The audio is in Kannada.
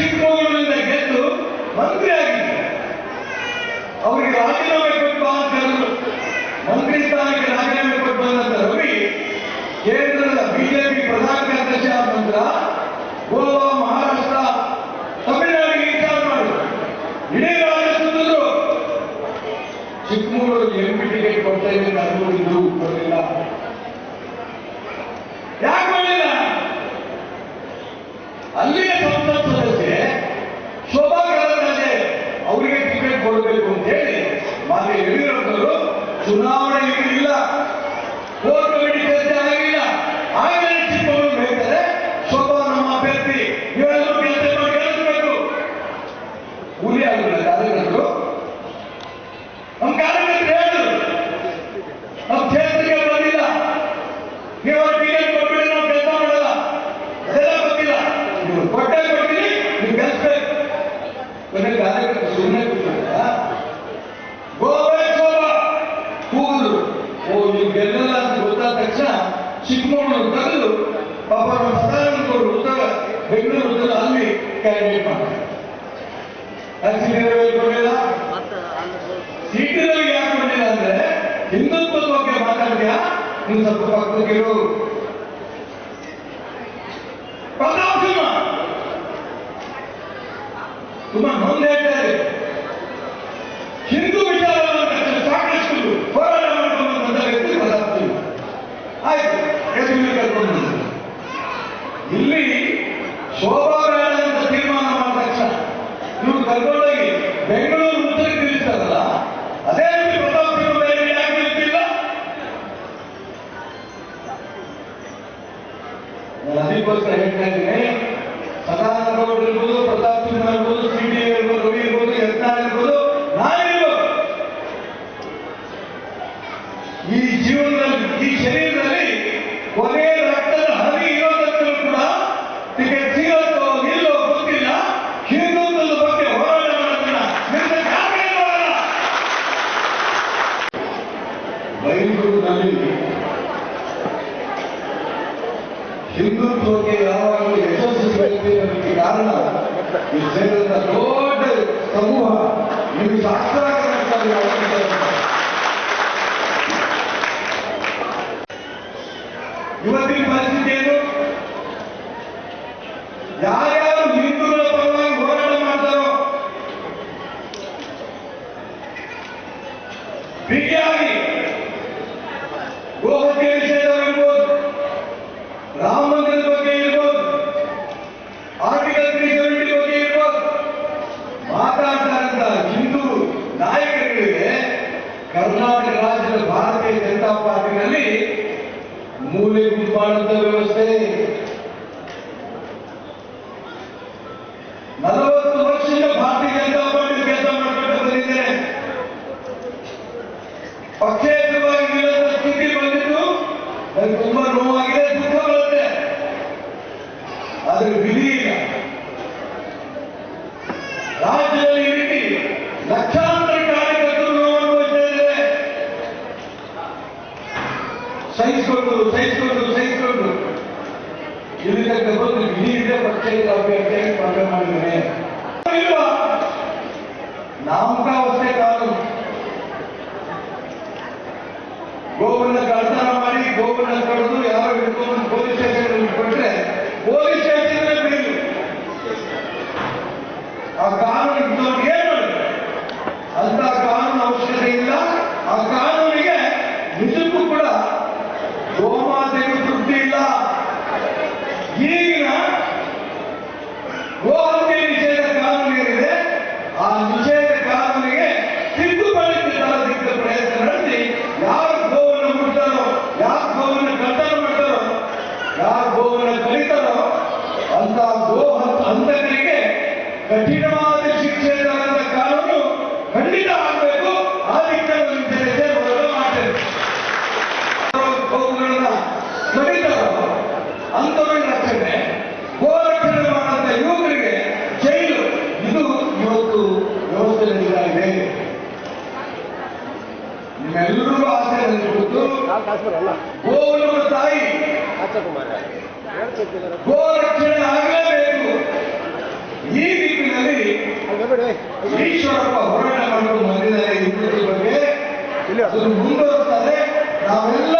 ಚಿಕ್ಕಮಗಳೂರಿನಿಂದ ಗೆದ್ದು ಮಂತ್ರಿ ಆಗಿದ್ದಾರೆ ಅವರಿಗೆ ರಾಜೀನಾಮೆ ಕೊಟ್ಟು ಅಂತ ಮಂತ್ರಿ ಸ್ಥಾನಕ್ಕೆ ರಾಜೀನಾಮೆ ಕೊಟ್ಟು ಬಂದಂತ ರವಿ ಕೇಂದ್ರದ ಬಿಜೆಪಿ ಪ್ರಧಾನ ಕಾರ್ಯದರ್ಶಿ ಆದ ನಂತರ ಗೋವಾ, ಮಹಾರಾಷ್ಟ್ರ, ತಮಿಳುನಾಡಿಗೆ ವಿಚಾರ ಮಾಡಿದ್ರು. ಇಡೀ ಸುತ್ತಿದ್ರು ಚಿಕ್ಕಮಗಳೂರು ಎಂ ಪಿ ಟಿಕೆಟ್ ಕೊಡ್ತಾ ಇದ್ದೀನಿ ಅನುಭವಿದ್ರು ಕೊಡಲಿಲ್ಲ. ಯಾಕೆ ಮಾಡಲಿಲ್ಲ ಅಲ್ಲಿಯ ಚುನಾವಣೆ ಇಲ್ಲ ಕಮಿಟಿ ಚರ್ಚೆ ಆಗಿಲ್ಲ ಆಗಲೇ ಚಿಕ್ಕಮಗಳೂರು ಹೇಳ್ತಾರೆ, ಶೋಭಾ, ನಮ್ಮ ಅಭ್ಯರ್ಥಿ ನೀವೆಲ್ಲರೂ ಕೆಲಸ ಗೆಲ್ಲಿಸಬೇಕು. ಕೂಲಿ ಆಗಿಲ್ಲ ಕಾರ್ಯಕರ್ತರು ನಮ್ಮ ಕಾರ್ಯಕರ್ತರು ಹೇಳಿದ್ರು ನಮ್ಮ ಬಂದಿಲ್ಲ. ನೀವು ಟಿಕೆಟ್ ಕೊಟ್ಬಿಡಿ ನಾವು ಮಾಡಲ್ಲ. ಗೊತ್ತಿಲ್ಲ. ಸುಮ್ಮನೆ ಕೂತ್ಕೊಂಡ ಗೋವೆ ಶೋಭಾ ಕೂಗುದು ಓ ನೀವು ಗೆಲ್ಲಲ್ಲ ಅಂತ ಗೊತ್ತಾದ ತಕ್ಷಣ ಚಿಕ್ಕಮಗಳೂರು ತೆಗೆದು ಪಾಪ ನಮ್ಮ ಸದಾನಂದ ಉತ್ತರ ಬೆಂಗಳೂರು ಉತ್ತರ ಅಲ್ಲಿ ಕ್ಯಾಂಡಿಡೇಟ್ ಮಾಡ್ತಾರೆ. ಕೊಡಲಿಲ್ಲ? ಸೀಟಿನಲ್ಲಿ ಯಾಕೆ ಕೊಡಲಿಲ್ಲ ಅಂದ್ರೆ ಹಿಂದುತ್ವದ ಬಗ್ಗೆ ಮಾತಾಡ್ತೀಯಾ? ನೀವು ಸ್ವಲ್ಪ ಪಕ್ಕದಲ್ಲಿರು ಪ್ರತಾಪ್ ಸಿಂಹ ತುಂಬಾ ನೊಂದು ಹೇಳ್ತಾರೆ ಹಿಂದೂ ವಿಚಾರವನ್ನು ಸಾಕಷ್ಟು ಹೋರಾಟ ಮಾಡ್ಕೊಂಡು ಬಂದ ವ್ಯಕ್ತಿ ಪ್ರತಾಪ್ ಸಿಂಹ ಆಯ್ತು ಎದುರು ಕರ್ಕೊಂಡು ಬಂದ್ರು. ಇಲ್ಲಿ ಶೋಭಾ ಬೇಡ ಅಂತ ತೀರ್ಮಾನ ಮಾಡಿದ ತಕ್ಷಣ ಇವ್ರು ಕರ್ಕೊಂಡೋಗಿ ಬೆಂಗಳೂರು ಉತ್ತರಕ್ಕೆ ತಿಳಿಸ್ತಾರಲ್ಲ ಅದೇ ರೀತಿ ಪ್ರತಾಪ್ ಸಿಂಹ ಬೇರೆ ಯಾಕೆ ನಿಲ್ತಿಲ್ಲ ನಾನು ಅದಕ್ಕೋಸ್ಕರ ಹೇಳ್ತಾ ಇದ್ದೀನಿ ಸದಾನಂದ ಗೌಡ್ರು ಇರ್ಬೋದು ಪ್ರತಾಪ್ ಸಿಂಹ ಇರ್ಬೋದು ಸಿ ಡಿ ಇರ್ಬೋದು ರವಿ ಇರ್ಬೋದು ಯತ್ನಾಳ್ ಇರ್ಬೋದು ನಾನಿರ್ಬೋದು ಈ ಜೀವನದಲ್ಲಿ ಈ ಶರೀರದಲ್ಲಿ ಕೊನೆ ರಕ್ತದ ಹನಿ ಇರೋದಕ್ಕೂ ಕೂಡ ಟಿಕೆಟ್ ಸಿಗುತ್ತೋ ಇಲ್ಲೋ ಗೊತ್ತಿಲ್ಲ ಹಿಂದುತ್ವದ ಬಗ್ಗೆ ಹೋರಾಟ ಮಾಡೋದನ್ನ ನಿನ್ನ ಯಾಕೆ ಮಾಡಲ್ಲ? ಬೈಂದೂರಿನಲ್ಲಿ ಹಿಂದುತ್ವಕ್ಕೆ ಯಾವಾಗಲೂ ಯಶಸ್ಸು ಸಿಗುತ್ತೆ ಅನ್ನೋದಕ್ಕೆ ಕಾರಣ ಈ ದೊಡ್ಡ ಸಮೂಹ ನಿಮಗೆ ಶಾಸ್ತ್ರ ಇವತ್ತಿನ ಪರಿಸ್ಥಿತಿ ಏನು ಯಾರ್ಯಾರು ಹಿಂದೂಗಳ ಪರವಾಗಿ ಹೋರಾಟ ಮಾಡ್ತಾರೋ ಬಿಗಿಯಾಗಿ ಕರ್ನಾಟಕ ರಾಜ್ಯದ ಭಾರತೀಯ ಜನತಾ ಪಾರ್ಟಿನಲ್ಲಿ ಮೂಲೆ ಗುಂಪಾಡಿದ ವ್ಯವಸ್ಥೆ. ನಲವತ್ತು ವರ್ಷದಿಂದ ಭಾರತೀಯ ಜನತಾ ಪಾರ್ಟಿ ಕೆಲಸ ಬಂದಿದ್ದೇನೆ ಪಕ್ಷೇತರವಾಗಿ ನಿಲ್ಲದ ಸ್ಥಿತಿ ಬಂದಿದ್ದು ನನಗೆ ತುಂಬಾ ನೋವಾಗಿದೆ, ದುಃಖ ಆದ್ರೆ ವಿಧಿ ಇಲ್ಲ. ರಾಜ್ಯದಲ್ಲಿ ಈ ಸಹಿಸಿಕೊಂಡು ಸಹಿಸಿಕೊಂಡು ಇಲ್ಲಿ ತನಕ ಬಂದು ಇದೆ ಪಕ್ಷೇತರ ಅಭ್ಯರ್ಥಿಯಾಗಿ ಸ್ಪರ್ಧೆ ಮಾಡಿದ್ದೇನೆ ನಾಮಕಾವಸ್ಥೆ ಕಾನೂನು ಗೋವನ್ನ ಕಳ್ತನ ಮಾಡಿ, ಗೋವನ್ನ ಕಳೆದು ಯಾರೋ ಹಿಡ್ಕೊಂಡು ಪೊಲೀಸ್ ಸ್ಟೇಷನ್ ಕೊಟ್ರೆ ಪೊಲೀಸ್ ಸ್ಟೇಷನ್ ಬಿಡಿ. ಆ ನಿಮ್ಮೆಲ್ಲರಿಗೂ ಆಸೆ ನನಗೆ ಗೋವುಗಳ ತಾಯಿ ಗೋ ರಕ್ಷಣೆ ಆಗಲೇಬೇಕು ಈ ಈಶ್ವರಪ್ಪ ಹೋರಾಟ ಮಾಡಿದ್ದಾರೆ ಬಗ್ಗೆ ಮುಂದುವರಿಸ್ತಾರೆ ನಾವೆಲ್ಲ